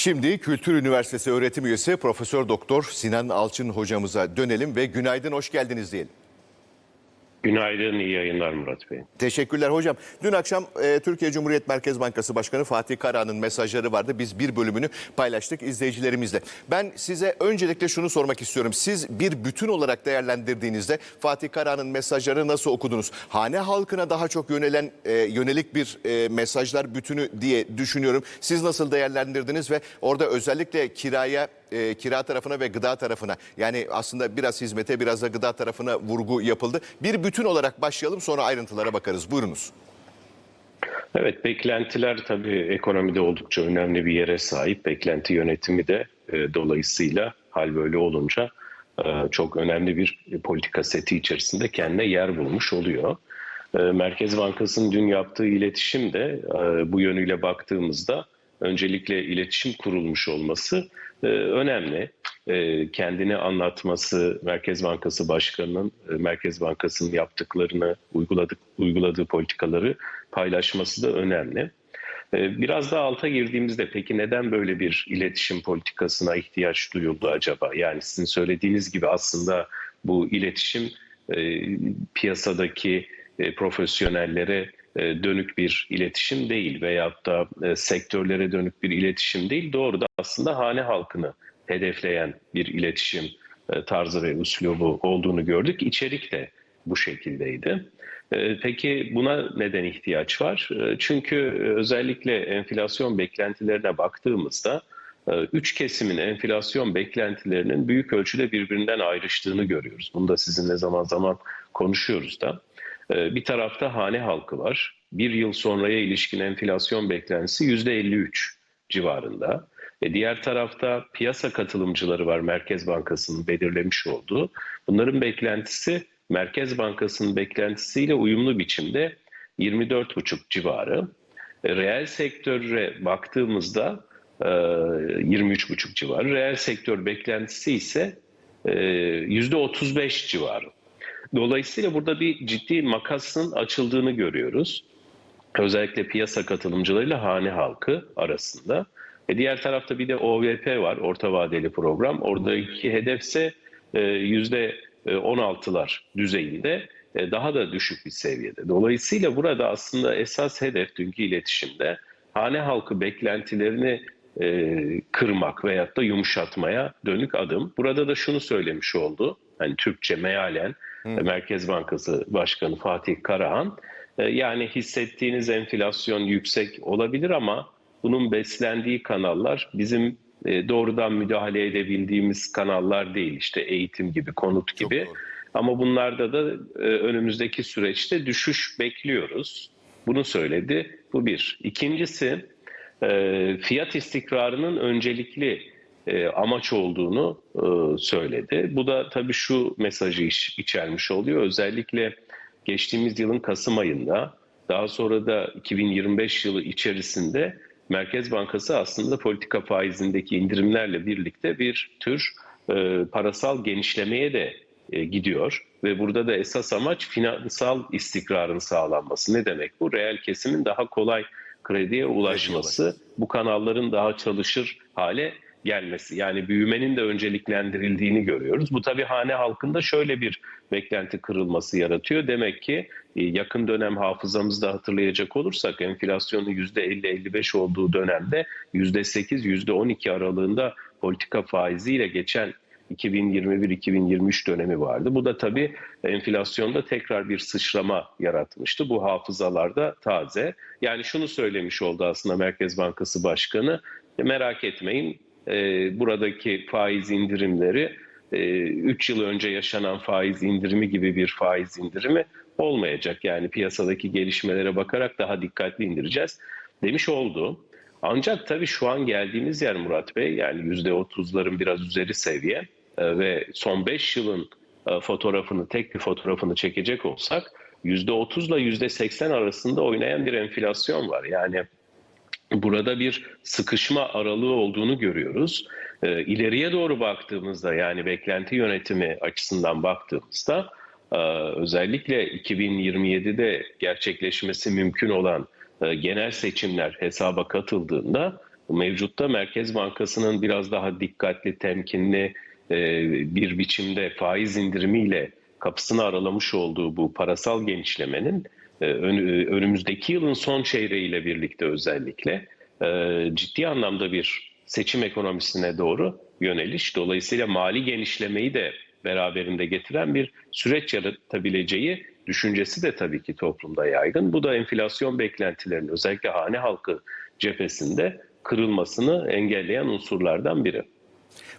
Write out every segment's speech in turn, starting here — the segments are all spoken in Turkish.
Şimdi Kültür Üniversitesi öğretim üyesi Profesör Doktor Sinan Alçın hocamıza dönelim ve günaydın hoş geldiniz diyelim. Günaydın, iyi yayınlar Murat Bey. Teşekkürler hocam. Dün akşam e, Türkiye Cumhuriyet Merkez Bankası Başkanı Fatih Karahan'ın mesajları vardı. Biz bir bölümünü paylaştık izleyicilerimizle. Ben size öncelikle şunu sormak istiyorum. Siz bir bütün olarak değerlendirdiğinizde Fatih Karahan'ın mesajları nasıl okudunuz? Hane halkına daha çok yönelen e, yönelik bir e, mesajlar bütünü diye düşünüyorum. Siz nasıl değerlendirdiniz ve orada özellikle kiraya e, kira tarafına ve gıda tarafına yani aslında biraz hizmete biraz da gıda tarafına vurgu yapıldı. Bir bütün olarak başlayalım sonra ayrıntılara bakarız. Buyurunuz. Evet, beklentiler tabii ekonomide oldukça önemli bir yere sahip. Beklenti yönetimi de e, dolayısıyla hal böyle olunca e, çok önemli bir politika seti içerisinde kendine yer bulmuş oluyor. E, Merkez Bankası'nın dün yaptığı iletişim de e, bu yönüyle baktığımızda öncelikle iletişim kurulmuş olması e, önemli. E, kendini anlatması, Merkez Bankası Başkanı'nın e, Merkez Bankası'nın yaptıklarını, uyguladık, uyguladığı politikaları paylaşması da önemli. E, Biraz daha alta girdiğimizde peki neden böyle bir iletişim politikasına ihtiyaç duyuldu acaba? Yani sizin söylediğiniz gibi aslında bu iletişim e, piyasadaki e, profesyonellere e, dönük bir iletişim değil veyahut da e, sektörlere dönük bir iletişim değil. Doğru da aslında hane halkını hedefleyen bir iletişim tarzı ve üslubu olduğunu gördük. İçerik de bu şekildeydi. Peki buna neden ihtiyaç var? Çünkü özellikle enflasyon beklentilerine baktığımızda üç kesimin enflasyon beklentilerinin büyük ölçüde birbirinden ayrıştığını görüyoruz. Bunu da sizinle zaman zaman konuşuyoruz da. E, Bir tarafta hane halkı var. Bir yıl sonraya ilişkin enflasyon beklentisi %53 civarında. E diğer tarafta piyasa katılımcıları var Merkez Bankası'nın belirlemiş olduğu. Bunların beklentisi Merkez Bankası'nın beklentisiyle uyumlu biçimde 24,5 civarı. E, reel sektöre baktığımızda e, 23,5 civarı. Reel sektör beklentisi ise e, %35 civarı. Dolayısıyla burada bir ciddi makasın açıldığını görüyoruz. Özellikle piyasa katılımcılarıyla hane halkı arasında. E diğer tarafta bir de OVP var, orta vadeli program. Oradaki hedefse e, yüzde 16'lar düzeyinde e, daha da düşük bir seviyede. Dolayısıyla burada aslında esas hedef dünkü iletişimde hane halkı beklentilerini e, kırmak veyahut da yumuşatmaya dönük adım. Burada da şunu söylemiş oldu. Hani Türkçe mealen Merkez Bankası Başkanı Fatih Karahan e, yani hissettiğiniz enflasyon yüksek olabilir ama bunun beslendiği kanallar bizim e, doğrudan müdahale edebildiğimiz kanallar değil. İşte eğitim gibi, konut gibi. Ama bunlarda da e, önümüzdeki süreçte düşüş bekliyoruz. Bunu söyledi. Bu bir. İkincisi e, fiyat istikrarının öncelikli e, amaç olduğunu e, söyledi. Bu da tabii şu mesajı iç- içermiş oluyor. Özellikle geçtiğimiz yılın Kasım ayında daha sonra da 2025 yılı içerisinde Merkez Bankası aslında politika faizindeki indirimlerle birlikte bir tür e, parasal genişlemeye de e, gidiyor ve burada da esas amaç finansal istikrarın sağlanması. Ne demek bu? Reel kesimin daha kolay krediye ulaşması, bu kanalların daha çalışır hale gelmesi. Yani büyümenin de önceliklendirildiğini görüyoruz. Bu tabii hane halkında şöyle bir beklenti kırılması yaratıyor. Demek ki e, yakın dönem hafızamızda hatırlayacak olursak enflasyonun %50-55 olduğu dönemde %8-%12 aralığında politika faiziyle geçen 2021-2023 dönemi vardı. Bu da tabii enflasyonda tekrar bir sıçrama yaratmıştı. Bu hafızalarda taze. Yani şunu söylemiş oldu aslında Merkez Bankası Başkanı. "E, Merak etmeyin buradaki faiz indirimleri 3 yıl önce yaşanan faiz indirimi gibi bir faiz indirimi olmayacak. Yani piyasadaki gelişmelere bakarak daha dikkatli indireceğiz demiş oldu. Ancak tabii şu an geldiğimiz yer Murat Bey yani %30'ların biraz üzeri seviye e, ve son 5 yılın e, fotoğrafını tek bir fotoğrafını çekecek olsak %30 ile %80 arasında oynayan bir enflasyon var. Yani burada bir sıkışma aralığı olduğunu görüyoruz. E, ileriye doğru baktığımızda yani beklenti yönetimi açısından baktığımızda e, özellikle 2027'de gerçekleşmesi mümkün olan e, genel seçimler hesaba katıldığında mevcutta Merkez Bankası'nın biraz daha dikkatli, temkinli e, bir biçimde faiz indirimiyle kapısını aralamış olduğu bu parasal genişlemenin önümüzdeki yılın son çeyreğiyle birlikte özellikle e, ciddi anlamda bir seçim ekonomisine doğru yöneliş. Dolayısıyla mali genişlemeyi de beraberinde getiren bir süreç yaratabileceği düşüncesi de tabii ki toplumda yaygın. Bu da enflasyon beklentilerinin özellikle hane halkı cephesinde kırılmasını engelleyen unsurlardan biri.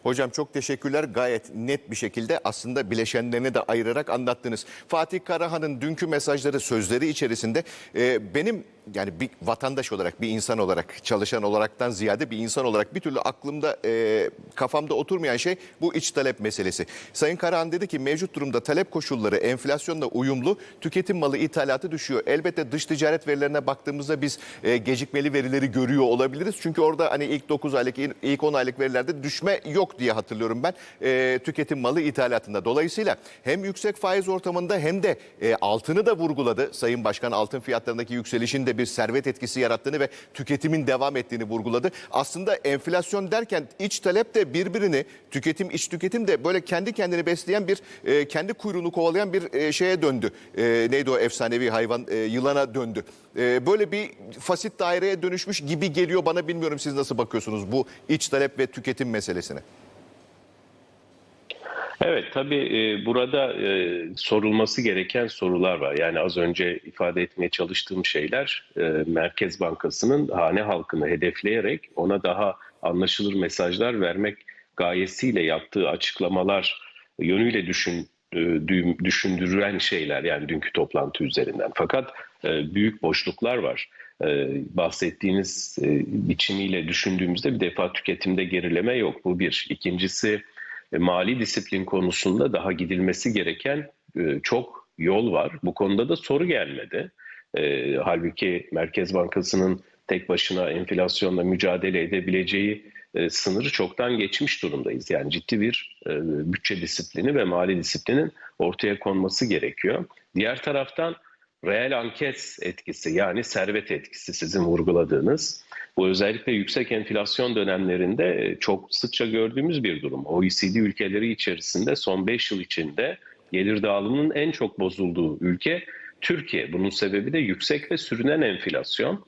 Hocam çok teşekkürler. Gayet net bir şekilde aslında bileşenlerini de ayırarak anlattınız. Fatih Karahan'ın dünkü mesajları, sözleri içerisinde e, benim yani bir vatandaş olarak, bir insan olarak, çalışan olaraktan ziyade bir insan olarak bir türlü aklımda, e, kafamda oturmayan şey bu iç talep meselesi. Sayın Karahan dedi ki mevcut durumda talep koşulları enflasyonla uyumlu, tüketim malı ithalatı düşüyor. Elbette dış ticaret verilerine baktığımızda biz e, gecikmeli verileri görüyor olabiliriz. Çünkü orada hani ilk 9 aylık, ilk 10 aylık verilerde düşme yok diye hatırlıyorum ben e, tüketim malı ithalatında. Dolayısıyla hem yüksek faiz ortamında hem de e, altını da vurguladı. Sayın Başkan altın fiyatlarındaki yükselişin de bir servet etkisi yarattığını ve tüketimin devam ettiğini vurguladı. Aslında enflasyon derken iç talep de birbirini tüketim iç tüketim de böyle kendi kendini besleyen bir e, kendi kuyruğunu kovalayan bir e, şeye döndü. E, neydi o efsanevi hayvan e, yılana döndü. E, böyle bir fasit daireye dönüşmüş gibi geliyor bana bilmiyorum siz nasıl bakıyorsunuz bu iç talep ve tüketim meselesine. Evet tabii e, burada e, sorulması gereken sorular var. Yani az önce ifade etmeye çalıştığım şeyler e, Merkez Bankası'nın hane halkını hedefleyerek ona daha anlaşılır mesajlar vermek gayesiyle yaptığı açıklamalar yönüyle düşün, dü- düşündüren şeyler yani dünkü toplantı üzerinden. Fakat büyük boşluklar var. Bahsettiğiniz biçimiyle düşündüğümüzde bir defa tüketimde gerileme yok. Bu bir. İkincisi mali disiplin konusunda daha gidilmesi gereken e, çok yol var. Bu konuda da soru gelmedi. E, halbuki Merkez Bankası'nın tek başına enflasyonla mücadele edebileceği e, sınırı çoktan geçmiş durumdayız. Yani ciddi bir e, bütçe disiplini ve mali disiplinin ortaya konması gerekiyor. Diğer taraftan reel anket etkisi yani servet etkisi sizin vurguladığınız. Bu özellikle yüksek enflasyon dönemlerinde e, çok sıkça gördüğümüz bir durum. OECD ülkeleri içerisinde son 5 yıl içinde gelir dağılımının en çok bozulduğu ülke Türkiye. Bunun sebebi de yüksek ve sürünen enflasyon.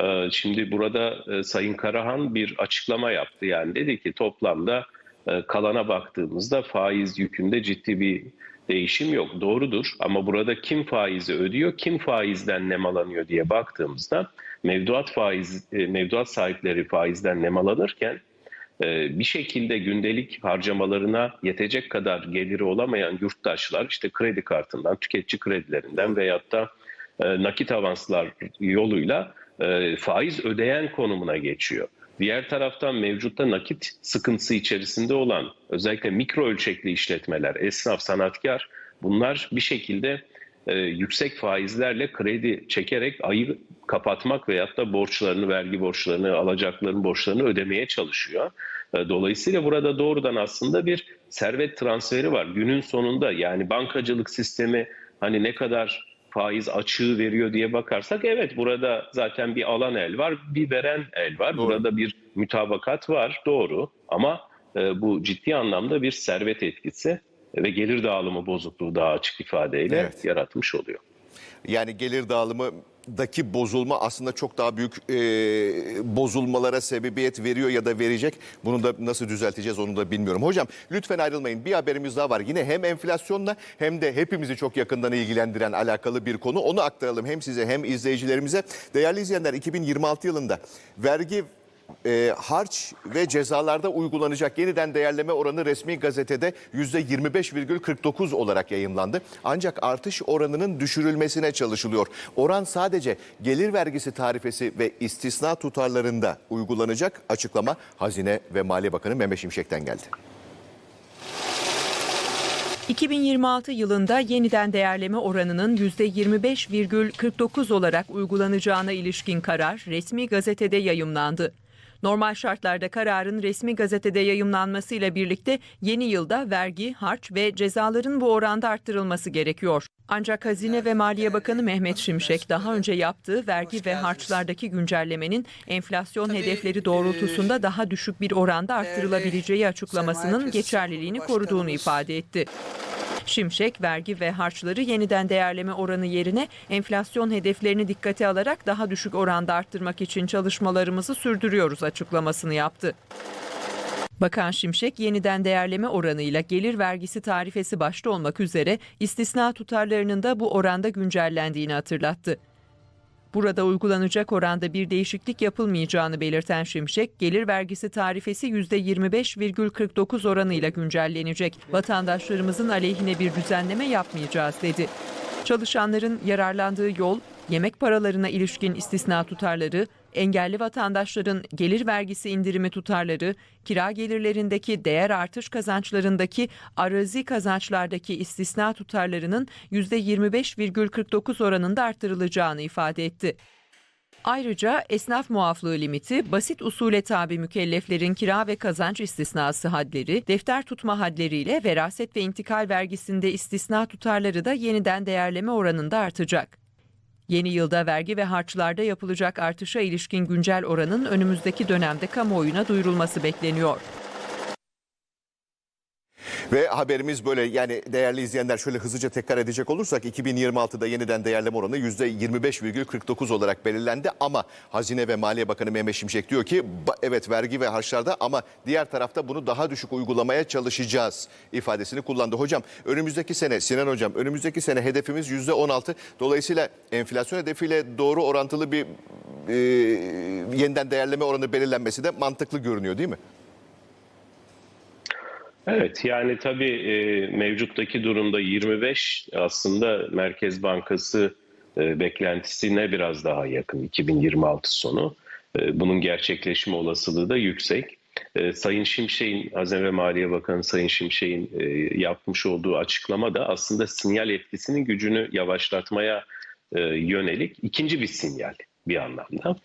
Ee, Şimdi burada e, Sayın Karahan bir açıklama yaptı. Yani dedi ki toplamda e, kalana baktığımızda faiz yükünde ciddi bir değişim yok. Doğrudur ama burada kim faizi ödüyor, kim faizden nemalanıyor diye baktığımızda mevduat faiz e, mevduat sahipleri faizden nemalanırken e, bir şekilde gündelik harcamalarına yetecek kadar geliri olamayan yurttaşlar işte kredi kartından, tüketici kredilerinden veyahut da e, nakit avanslar yoluyla faiz ödeyen konumuna geçiyor. Diğer taraftan mevcutta nakit sıkıntısı içerisinde olan özellikle mikro ölçekli işletmeler, esnaf, sanatkar bunlar bir şekilde e, yüksek faizlerle kredi çekerek ayı kapatmak veyahut da borçlarını, vergi borçlarını, alacakların borçlarını ödemeye çalışıyor. E, Dolayısıyla burada doğrudan aslında bir servet transferi var. Günün sonunda yani bankacılık sistemi hani ne kadar faiz açığı veriyor diye bakarsak evet burada zaten bir alan el var, bir veren el var. Doğru. Burada bir mütabakat var doğru ama e, bu ciddi anlamda bir servet etkisi ve gelir dağılımı bozukluğu daha açık ifadeyle Evet. yaratmış oluyor. Yani gelir dağılımındaki bozulma aslında çok daha büyük e, bozulmalara sebebiyet veriyor ya da verecek. Bunu da nasıl düzelteceğiz onu da bilmiyorum. Hocam lütfen ayrılmayın. Bir haberimiz daha var. Yine hem enflasyonla hem de hepimizi çok yakından ilgilendiren alakalı bir konu. Onu aktaralım hem size hem izleyicilerimize. Değerli izleyenler 2026 yılında vergi e, harç ve cezalarda uygulanacak yeniden değerleme oranı resmi gazetede %25,49 olarak yayımlandı. Ancak artış oranının düşürülmesine çalışılıyor. Oran sadece gelir vergisi tarifesi ve istisna tutarlarında uygulanacak açıklama Hazine ve Maliye Bakanı Mehmet Şimşek'ten geldi. 2026 yılında yeniden değerleme oranının %25,49 olarak uygulanacağına ilişkin karar resmi gazetede yayımlandı. Normal şartlarda kararın resmi gazetede yayımlanmasıyla birlikte yeni yılda vergi, harç ve cezaların bu oranda arttırılması gerekiyor. Ancak Hazine ve Maliye Bakanı Mehmet Şimşek daha önce yaptığı vergi ve harçlardaki güncellemenin enflasyon hedefleri doğrultusunda daha düşük bir oranda arttırılabileceği açıklamasının geçerliliğini koruduğunu ifade etti. Şimşek vergi ve harçları yeniden değerleme oranı yerine enflasyon hedeflerini dikkate alarak daha düşük oranda arttırmak için çalışmalarımızı sürdürüyoruz açıklamasını yaptı. Bakan Şimşek yeniden değerleme oranıyla gelir vergisi tarifesi başta olmak üzere istisna tutarlarının da bu oranda güncellendiğini hatırlattı. Burada uygulanacak oranda bir değişiklik yapılmayacağını belirten Şimşek, gelir vergisi tarifesi %25,49 oranıyla güncellenecek. Vatandaşlarımızın aleyhine bir düzenleme yapmayacağız dedi. Çalışanların yararlandığı yol, yemek paralarına ilişkin istisna tutarları, engelli vatandaşların gelir vergisi indirimi tutarları, kira gelirlerindeki değer artış kazançlarındaki arazi kazançlardaki istisna tutarlarının %25,49 oranında artırılacağını ifade etti. Ayrıca esnaf muaflığı limiti, basit usule tabi mükelleflerin kira ve kazanç istisnası hadleri, defter tutma hadleriyle veraset ve intikal vergisinde istisna tutarları da yeniden değerleme oranında artacak. Yeni yılda vergi ve harçlarda yapılacak artışa ilişkin güncel oranın önümüzdeki dönemde kamuoyuna duyurulması bekleniyor. Ve haberimiz böyle yani değerli izleyenler şöyle hızlıca tekrar edecek olursak 2026'da yeniden değerleme oranı %25,49 olarak belirlendi ama Hazine ve Maliye Bakanı Mehmet Şimşek diyor ki "Ba- evet vergi ve harçlarda ama diğer tarafta bunu daha düşük uygulamaya çalışacağız ifadesini kullandı. Hocam önümüzdeki sene Sinan Hocam önümüzdeki sene hedefimiz %16 dolayısıyla enflasyon hedefiyle doğru orantılı bir e, yeniden değerleme oranı belirlenmesi de mantıklı görünüyor değil mi? Evet yani tabii e, mevcuttaki durumda 25 aslında Merkez Bankası e, beklentisine biraz daha yakın 2026 sonu. E, bunun gerçekleşme olasılığı da yüksek. E, Sayın Şimşek'in, Hazine ve Maliye Bakanı Sayın Şimşek'in e, yapmış olduğu açıklama da aslında sinyal etkisinin gücünü yavaşlatmaya e, yönelik ikinci bir sinyal bir anlamda.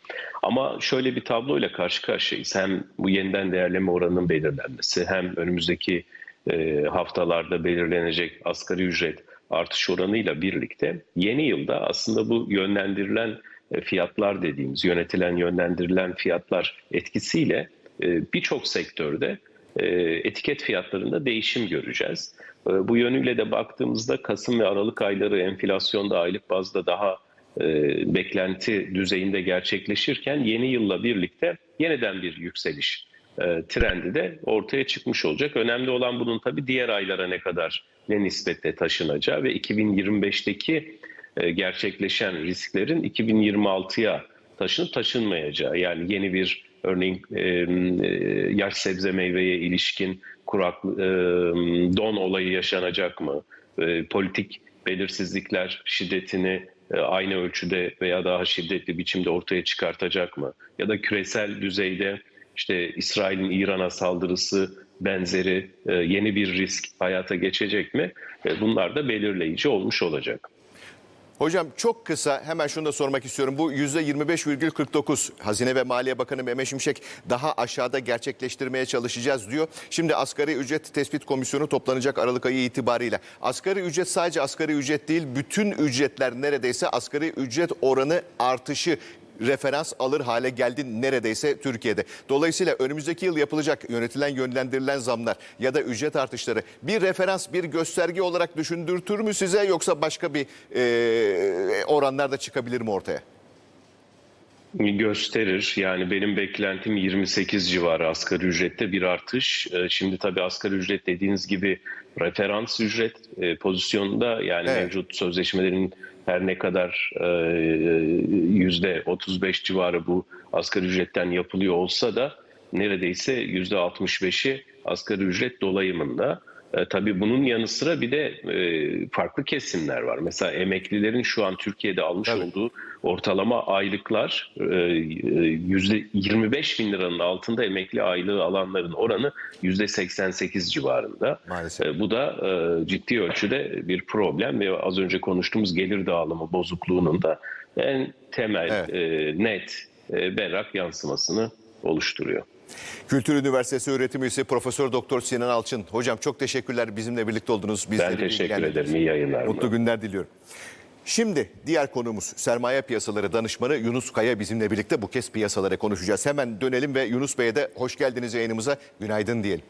Ama şöyle bir tabloyla karşı karşıyayız. Hem bu yeniden değerleme oranının belirlenmesi hem önümüzdeki e, haftalarda belirlenecek asgari ücret artış oranıyla birlikte yeni yılda aslında bu yönlendirilen e, fiyatlar dediğimiz yönetilen yönlendirilen fiyatlar etkisiyle e, birçok sektörde etiket fiyatlarında değişim göreceğiz. Bu yönüyle de baktığımızda Kasım ve Aralık ayları enflasyonda aylık bazda daha beklenti düzeyinde gerçekleşirken yeni yılla birlikte yeniden bir yükseliş e, trendi de ortaya çıkmış olacak. Önemli olan bunun tabii diğer aylara ne kadar ne nispetle taşınacağı ve 2025'teki e, gerçekleşen risklerin 2026'ya taşınıp taşınmayacağı. Yani yeni bir örneğin e, e, yaş sebze meyveye ilişkin kurak e, don olayı yaşanacak mı? E, politik belirsizlikler şiddetini e, aynı ölçüde veya daha şiddetli biçimde ortaya çıkartacak mı? Ya da küresel düzeyde işte İsrail'in İran'a saldırısı benzeri e, yeni bir risk hayata geçecek mi? E, Bunlar da belirleyici olmuş olacak. Hocam çok kısa hemen şunu da sormak istiyorum. Bu %25,49 Hazine ve Maliye Bakanı Mehmet Şimşek daha aşağıda gerçekleştirmeye çalışacağız diyor. Şimdi asgari ücret tespit komisyonu toplanacak Aralık ayı itibariyle. Asgari ücret sadece asgari ücret değil bütün ücretler neredeyse asgari ücret oranı artışı referans alır hale geldi neredeyse Türkiye'de. Dolayısıyla önümüzdeki yıl yapılacak yönetilen yönlendirilen zamlar ya da ücret artışları bir referans bir gösterge olarak düşündürtür mü size yoksa başka bir e, oranlar da çıkabilir mi ortaya? Gösterir. Yani benim beklentim 28 civarı asgari ücrette bir artış. Ee, Şimdi tabii asgari ücret dediğiniz gibi referans ücret e, pozisyonunda yani Evet. mevcut sözleşmelerin her ne kadar e, yüzde 35 civarı bu asgari ücretten yapılıyor olsa da neredeyse yüzde 65'i asgari ücret dolayımında. E, tabii bunun yanı sıra bir de e, farklı kesimler var. Mesela emeklilerin şu an Türkiye'de almış Tabii. olduğu ortalama aylıklar e, yüzde 25 bin liranın altında emekli aylığı alanların oranı yüzde 88 civarında. Maalesef. E, Bu da e, ciddi ölçüde bir problem ve az önce konuştuğumuz gelir dağılımı bozukluğunun da en temel, Evet. e, net, e, berrak yansımasını oluşturuyor. Kültür Üniversitesi öğretim üyesi Profesör Doktor Sinan Alçın. Hocam çok teşekkürler bizimle birlikte oldunuz. Ben Bizleri teşekkür bilgilendirdiniz. ederim. İyi yayınlar. Mutlu günler diliyorum. Şimdi diğer konumuz sermaye piyasaları danışmanı Yunus Kaya bizimle birlikte bu kez piyasalara konuşacağız. Hemen dönelim ve Yunus Bey'e de hoş geldiniz yayınımıza. Günaydın diyelim.